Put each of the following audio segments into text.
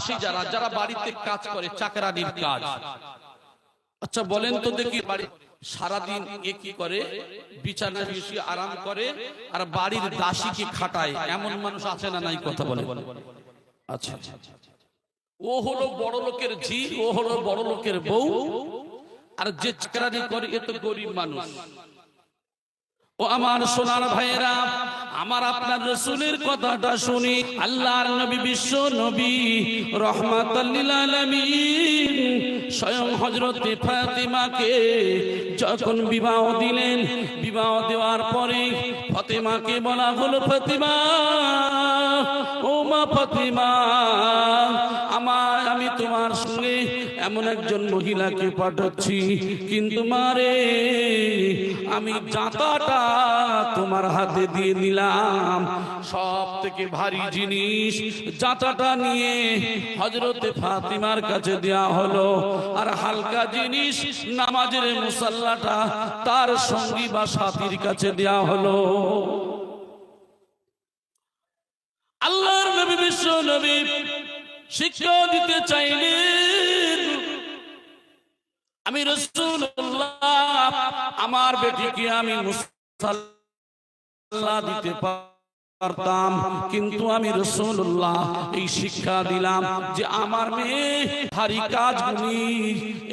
দাসী যারা যারা বাড়িতে কাজ করে, চাকরানির কাজ। আচ্ছা বলেন তো দেখি, বাড়ি সারাদিন এ কি করে? বিছানা বেশি আরাম করে, আর বাড়ির দাসীকে খাটায়। এমন মানুষ আছে না নাই কথা বলে? আচ্ছা। ও হলো বড় লোকের ঝি, ও হলো বড় লোকের বউ, আর যে চাকরানি করে, এ তো গরিব মানুষ। ও আমার সোনার ভাইয়েরা আমার আপনার রসুলের কথাটা শুনি। আল্লাহর নবী, বিশ্ব নবী রহমাতাল্লিল স্বয়ং হজরতে ফাতেমাকে যখন বিবাহ দিলেন, বিবাহ দেওয়ার পরে ফতেমাকে বলা হলো, ফাতিমা ও মা ফাতিমা, আমার, আমি তোমার সঙ্গে এমন একজন মহিলাকে পাঠাচ্ছি। কিন্তু মারে আমি জাতাটা তোমার হাতে দিয়ে নিলাম। সব থেকে ভারী জিনিস জাতাটা নিয়ে হজরতে ফাতিমার কাছে দেয়া হলো। আর হালকা জিনিস নামাজের মুসাল্লাটা তার সঙ্গী বা সাথীর কাছে দেয়া হলো আল্লাহর নবী শিক্ষা দিতে চাইলেন। আমি রসুল্লাহ আমার বেটিকে আমি দিতে পারতাম, কিন্তু আমি রসুল্লাহ এই শিক্ষা দিলাম যে আমার মেয়ে ভারী কাজগুলি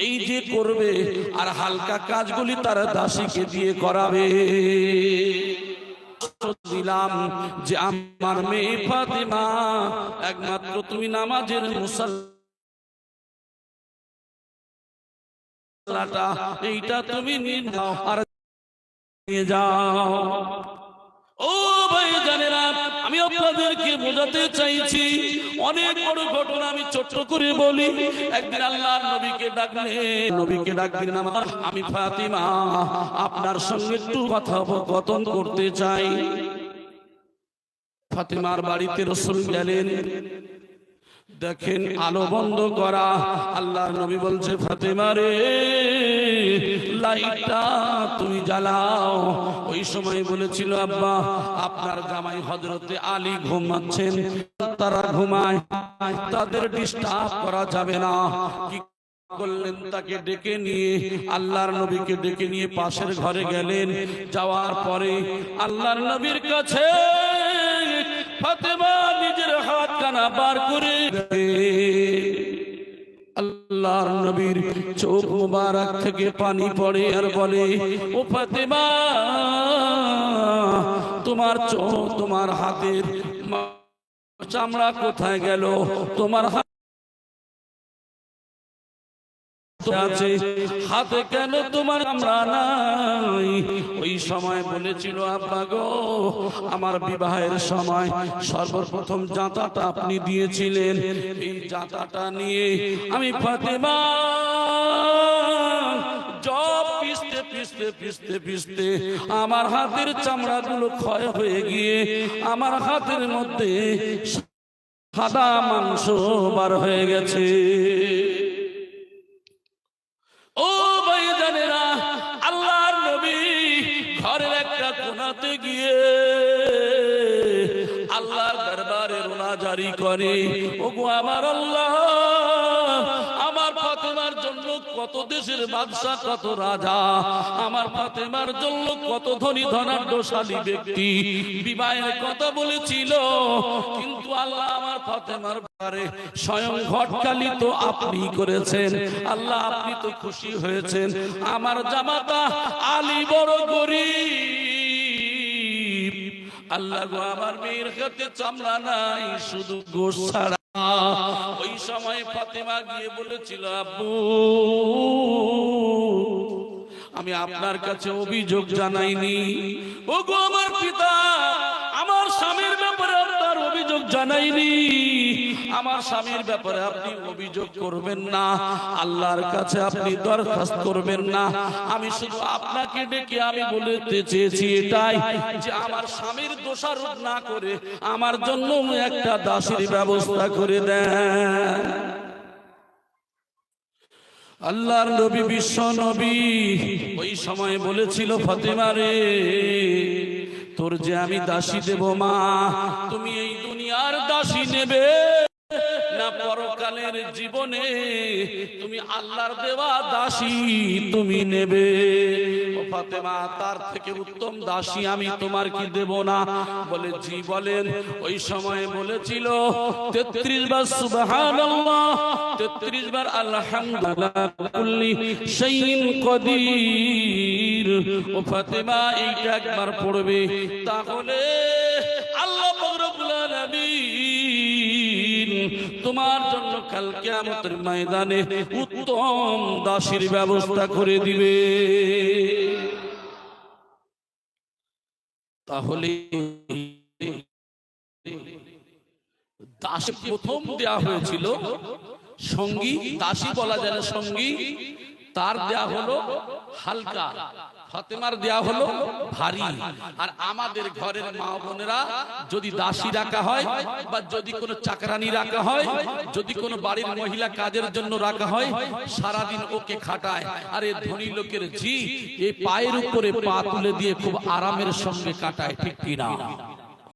এই যে করবে আর হালকা কাজগুলি তার দাসীকে দিয়ে করাবে। দিলাম যে আমার মেয়ে ফাতেমা, একমাত্র তুমি নামাজের এইটা তুমি নিয়ে যাও। ও ভাই জানেরা আমি আপনাদেরকে বোঝাতে চাইছি, অনেক বড় ঘটনা আমি ছোট্ট করে বলি। একদিন আল্লাহর নবীকে ডাকলে, নবীকে ডাকলেন আমার, আমি ফাতিমা, আপনার সঙ্গে একটু কথা কথোপকথন করতে চাই। ফাতিমার বাড়িতে রসুল গেলেন। দেখেন আলো বন্ধ করা। আল্লাহর নবী বলছে ফাতেমা রে লাইটটা তুমি জ্বালাও। ওই সময় বলেছিল আব্বা আপনার জামাই হজরতে আলী ঘুমাচ্ছেন। তারা ঘুমায়। তাদের ডিস্টার্ব করা যাবে না। কি করলেন তাকে ডেকে নিয়ে? আল্লাহর নবীকে ডেকে নিয়ে পাশের ঘরে গেলেন। যাওয়ার পরে আল্লাহর নবীর কাছে ফাতেমা বার করে আল্লাহর নবীর চোখ মুবারক থেকে পানি পড়ে আর বলে, ও ফাতেমা, তোমার চোখ তোমার হাতের চামড়া কোথায় গেল? তোমার আছে হাতে কেন তোমার আমরা নাই? ওই সময় বলেছিল, আব্বা গো, আমার বিবাহের সময় সর্বপ্রথম জাতাটা আপনি দিয়েছিলেন। এই জাতাটা নিয়ে আমি ফাতেমা জব পিসতে পিসতে পিসতে আমার হাতের চামড়াগুলো ক্ষয় হয়ে গিয়ে আমার হাতের মধ্যে সাদা মাংস বার হয়ে গেছে। জারি করে। ওগো আমার আল্লাহ, আমার ফাতেমার জন্য কত দেশের বাদশা, কত রাজা, আমার ফাতেমার জন্য কত ধনী ধনাঢ্যশালী ব্যক্তি। বিবাহের কথা বলেছিল, কিন্তু আল্লাহ আমার ফাতেমার ব্যাপারে স্বয়ং ঘটকালি তো আপনি করেছেন। আল্লাহ, আপনি তো খুশি হয়েছেন। আমার জামাতা আলী বড় গরিব। আল্লাহ গো আমার মেয়ের হাতে চামড়া নাই শুধু ছাড়া। ওই সময় ফাতেমা গিয়ে বলেছিল আব্বু আমি আপনার কাছে অভিযোগ জানাইনি। ও গো আমার পিতা আমার স্বামীর ব্যাপারে আপনার অভিযোগ জানাইনি। আমার স্বামীর ব্যাপারে আপনি অভিযোগ করবেন না, আল্লাহর কাছে আপনি দরখাস্ত করবেন না। আমি শুধু আপনাকে ডেকে আমি বলতে চেয়েছি এটাই যে আমার স্বামীর দোষারোপ না করে আমার জন্য একটা দাসের ব্যবস্থা করে দেন। আল্লাহর নবী, বিশ্ব নবী, ওই সময় বলেছিল, ফাতেমা রে, তোর যে আমি দাসী দেব মা, তুমি এই দুনিয়ার দাসী নেবে। না পরকালের জীবনে তুমি আল্লাহর দেওয়া দাসী তুমি নেবে। ফাতেমা, তার থেকে উত্তম দাসী আমি তোমার কি দেব না? বলে জি বলেন, ওই সময় বলেছিল, তেত্রিশ বার সুবহানাল্লাহ, তেত্রিশ বার ও ফাতেমা, এইটা একবার পড়বে। তাহলে তোমার জন্য কাল কিয়ামতের ময়দানে উত্তম দাসীর ব্যবস্থা করে দিবে। তাহলে দাসী প্রথম দেয়া হয়েছিল সঙ্গী, দাসী বলা যায় সঙ্গী, তার দেয়া হলো হালকা। ফাতেমার দেয়া হলো ভারী। আর আমাদের ঘরের মা বোনেরা যদি দাসী রাখা হয় বা যদি কোনো চাকরানি রাখা হয়, যদি কোনো বাড়ির মহিলা কাজের জন্য রাখা হয়, সারাদিন ওকে খাটায়। আর এ ধনী লোকের জি এই পায়ের উপরে পা তুলে দিয়ে খুব আরামের সঙ্গে কাটায়, ঠিক কিনা?